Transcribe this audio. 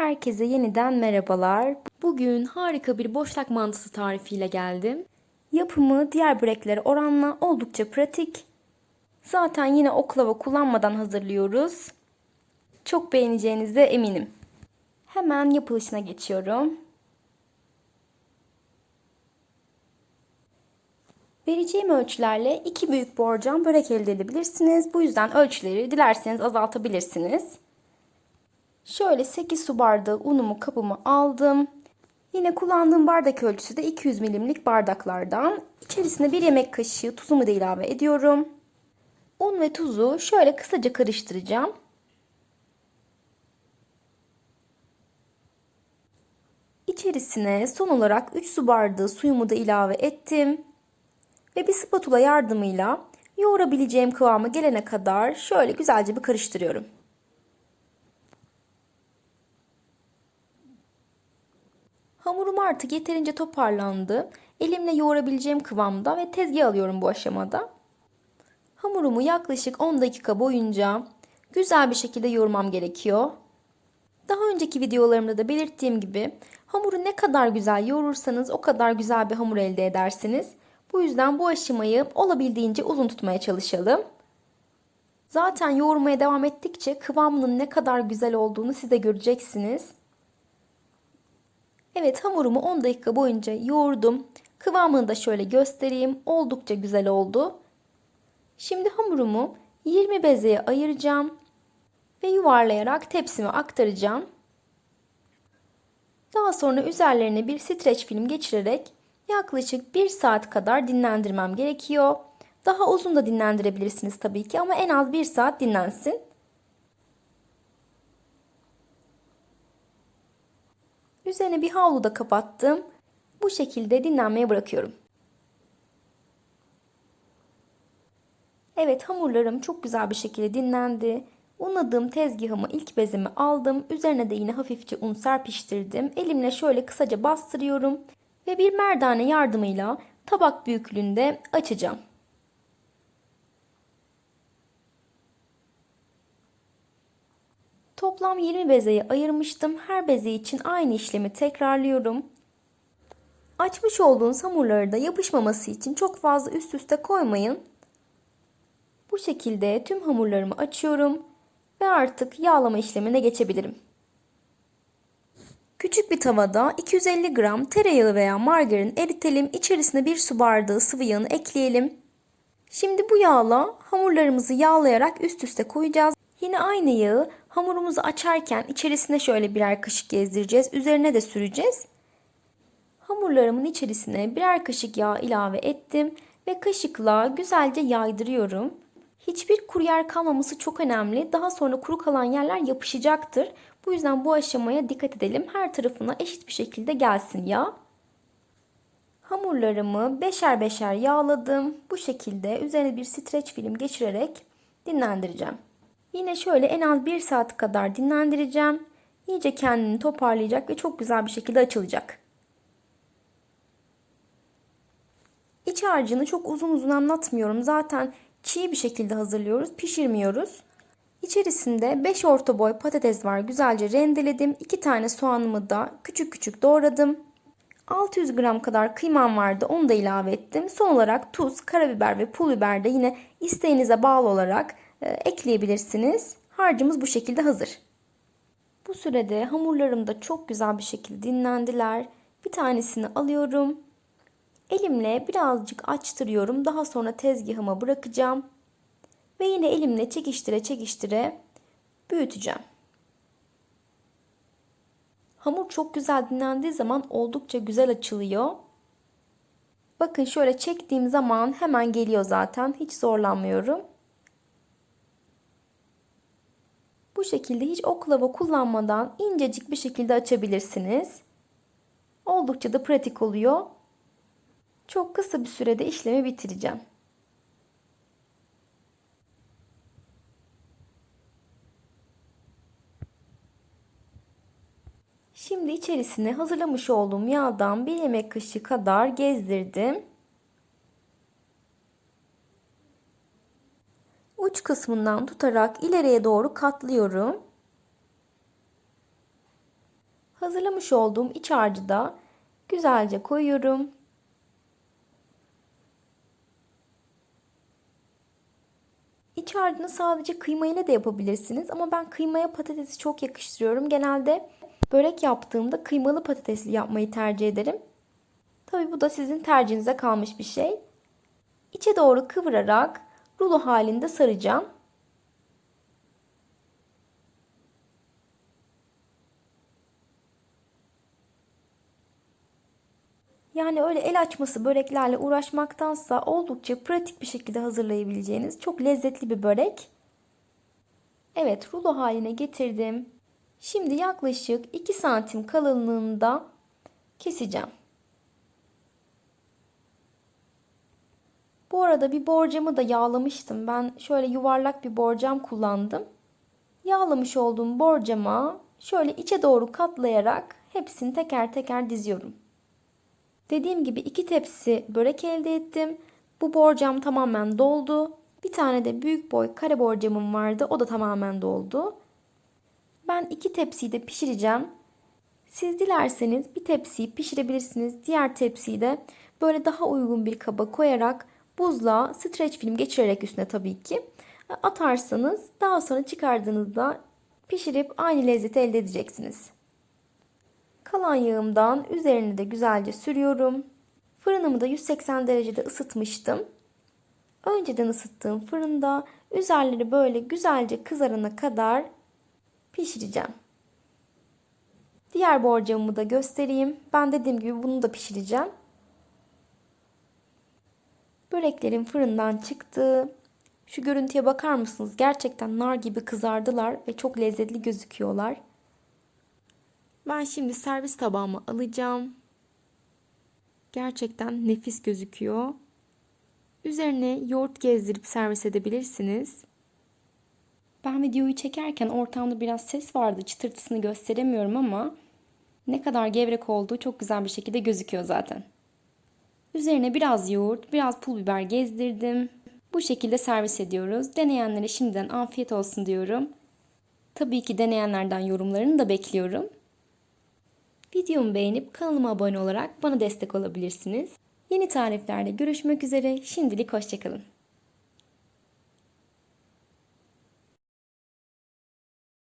Herkese yeniden merhabalar. Bugün harika bir boşlak mantısı tarifiyle geldim. Yapımı diğer böreklere oranla oldukça pratik. Zaten yine oklava kullanmadan hazırlıyoruz. Çok beğeneceğinize eminim. Hemen yapılışına geçiyorum. Vereceğim ölçülerle iki büyük borcam börek elde edebilirsiniz. Bu yüzden ölçüleri dilerseniz azaltabilirsiniz. Şöyle 8 su bardağı unumu kabıma aldım. Yine kullandığım bardak ölçüsü de 200 milimlik bardaklardan. İçerisine bir yemek kaşığı tuzumu da ilave ediyorum. Un ve tuzu şöyle kısaca karıştıracağım. İçerisine son olarak 3 su bardağı suyumu da ilave ettim. Ve bir spatula yardımıyla yoğurabileceğim kıvama gelene kadar şöyle güzelce bir karıştırıyorum. Hamurum artık yeterince toparlandı. Elimle yoğurabileceğim kıvamda ve tezgah alıyorum bu aşamada. Hamurumu yaklaşık 10 dakika boyunca güzel bir şekilde yoğurmam gerekiyor. Daha önceki videolarımda da belirttiğim gibi hamuru ne kadar güzel yoğurursanız o kadar güzel bir hamur elde edersiniz. Bu yüzden bu aşamayı olabildiğince uzun tutmaya çalışalım. Zaten yoğurmaya devam ettikçe kıvamının ne kadar güzel olduğunu siz de göreceksiniz. Evet hamurumu 10 dakika boyunca yoğurdum. Kıvamını da şöyle göstereyim. Oldukça güzel oldu. Şimdi hamurumu 20 bezeye ayıracağım ve yuvarlayarak tepsime aktaracağım. Daha sonra üzerlerine bir streç film geçirerek yaklaşık 1 saat kadar dinlendirmem gerekiyor. Daha uzun da dinlendirebilirsiniz tabii ki ama en az 1 saat dinlensin. Üzerine bir havlu da kapattım. Bu şekilde dinlenmeye bırakıyorum. Evet hamurlarım çok güzel bir şekilde dinlendi. Unladığım tezgahımı ilk bezimi aldım. Üzerine de yine hafifçe un serpiştirdim. Elimle şöyle kısaca bastırıyorum. Ve bir merdane yardımıyla tabak büyüklüğünde açacağım. Toplam 20 bezeyi ayırmıştım. Her beze için aynı işlemi tekrarlıyorum. Açmış olduğunuz hamurları da yapışmaması için çok fazla üst üste koymayın. Bu şekilde tüm hamurlarımı açıyorum ve artık yağlama işlemine geçebilirim. Küçük bir tavada 250 gram tereyağı veya margarin eritelim. İçerisine bir su bardağı sıvı yağını ekleyelim. Şimdi bu yağla hamurlarımızı yağlayarak üst üste koyacağız. Yine aynı yağı hamurumuzu açarken içerisine şöyle birer kaşık gezdireceğiz. Üzerine de süreceğiz. Hamurlarımın içerisine birer kaşık yağ ilave ettim ve kaşıkla güzelce yaydırıyorum. Hiçbir kuru yer kalmaması çok önemli. Daha sonra kuru kalan yerler yapışacaktır. Bu yüzden bu aşamaya dikkat edelim. Her tarafına eşit bir şekilde gelsin yağ. Hamurlarımı beşer beşer yağladım. Bu şekilde üzerine bir streç film geçirerek dinlendireceğim. Yine şöyle en az bir saat kadar dinlendireceğim. İyice kendini toparlayacak ve çok güzel bir şekilde açılacak. İç harcını çok uzun uzun anlatmıyorum. Zaten çiğ bir şekilde hazırlıyoruz, pişirmiyoruz. İçerisinde 5 orta boy patates var. Güzelce rendeledim. 2 tane soğanımı da küçük küçük doğradım. 600 gram kadar kıymam vardı. Onu da ilave ettim. Son olarak tuz, karabiber ve pul biber de yine isteğinize bağlı olarak ekleyebilirsiniz. Harcımız bu şekilde hazır. Bu sürede hamurlarım da çok güzel bir şekilde dinlendiler. Bir tanesini alıyorum. Elimle birazcık açtırıyorum. Daha sonra tezgahıma bırakacağım. Ve yine elimle çekiştire çekiştire büyüteceğim. Hamur çok güzel dinlendiği zaman oldukça güzel açılıyor. Bakın şöyle çektiğim zaman hemen geliyor zaten. Hiç zorlanmıyorum. Bu şekilde hiç oklava kullanmadan incecik bir şekilde açabilirsiniz. Oldukça da pratik oluyor. Çok kısa bir sürede işlemi bitireceğim. Şimdi içerisine hazırlamış olduğum yağdan bir yemek kaşığı kadar gezdirdim. Uç kısmından tutarak ileriye doğru katlıyorum. Hazırlamış olduğum iç harcı da güzelce koyuyorum. İç harcını sadece kıyma ile de yapabilirsiniz ama ben kıymaya patatesi çok yakıştırıyorum. Genelde börek yaptığımda kıymalı patatesli yapmayı tercih ederim. Tabi bu da sizin tercihinize kalmış bir şey. İçe doğru kıvırarak rulo halinde saracağım. Yani öyle el açması böreklerle uğraşmaktansa oldukça pratik bir şekilde hazırlayabileceğiniz çok lezzetli bir börek. Evet rulo haline getirdim. Şimdi yaklaşık 2 santim kalınlığında keseceğim. Bu arada bir borcamı da yağlamıştım. Ben şöyle yuvarlak bir borcam kullandım. Yağlamış olduğum borcama şöyle içe doğru katlayarak hepsini teker teker diziyorum. Dediğim gibi iki tepsi börek elde ettim. Bu borcam tamamen doldu. Bir tane de büyük boy kare borcamım vardı. O da tamamen doldu. Ben iki tepsiyi de pişireceğim. Siz dilerseniz bir tepsiyi pişirebilirsiniz. Diğer tepsiyi de böyle daha uygun bir kaba koyarak buzluğa streç film geçirerek üstüne tabii ki atarsanız daha sonra çıkardığınızda pişirip aynı lezzeti elde edeceksiniz. Kalan yağımdan üzerine de güzelce sürüyorum. Fırınımı da 180 derecede ısıtmıştım. Önceden ısıttığım fırında üzerleri böyle güzelce kızarana kadar pişireceğim. Diğer borcamımı da göstereyim. Ben dediğim gibi bunu da pişireceğim. Böreklerim fırından çıktı. Şu görüntüye bakar mısınız? Gerçekten nar gibi kızardılar ve çok lezzetli gözüküyorlar. Ben şimdi servis tabağıma alacağım. Gerçekten nefis gözüküyor. Üzerine yoğurt gezdirip servis edebilirsiniz. Ben videoyu çekerken ortamda biraz ses vardı. Çıtırtısını gösteremiyorum ama ne kadar gevrek olduğu çok güzel bir şekilde gözüküyor zaten. Üzerine biraz yoğurt, biraz pul biber gezdirdim. Bu şekilde servis ediyoruz. Deneyenlere şimdiden afiyet olsun diyorum. Tabii ki deneyenlerden yorumlarını da bekliyorum. Videomu beğenip kanalıma abone olarak bana destek olabilirsiniz. Yeni tariflerde görüşmek üzere. Şimdilik hoşçakalın.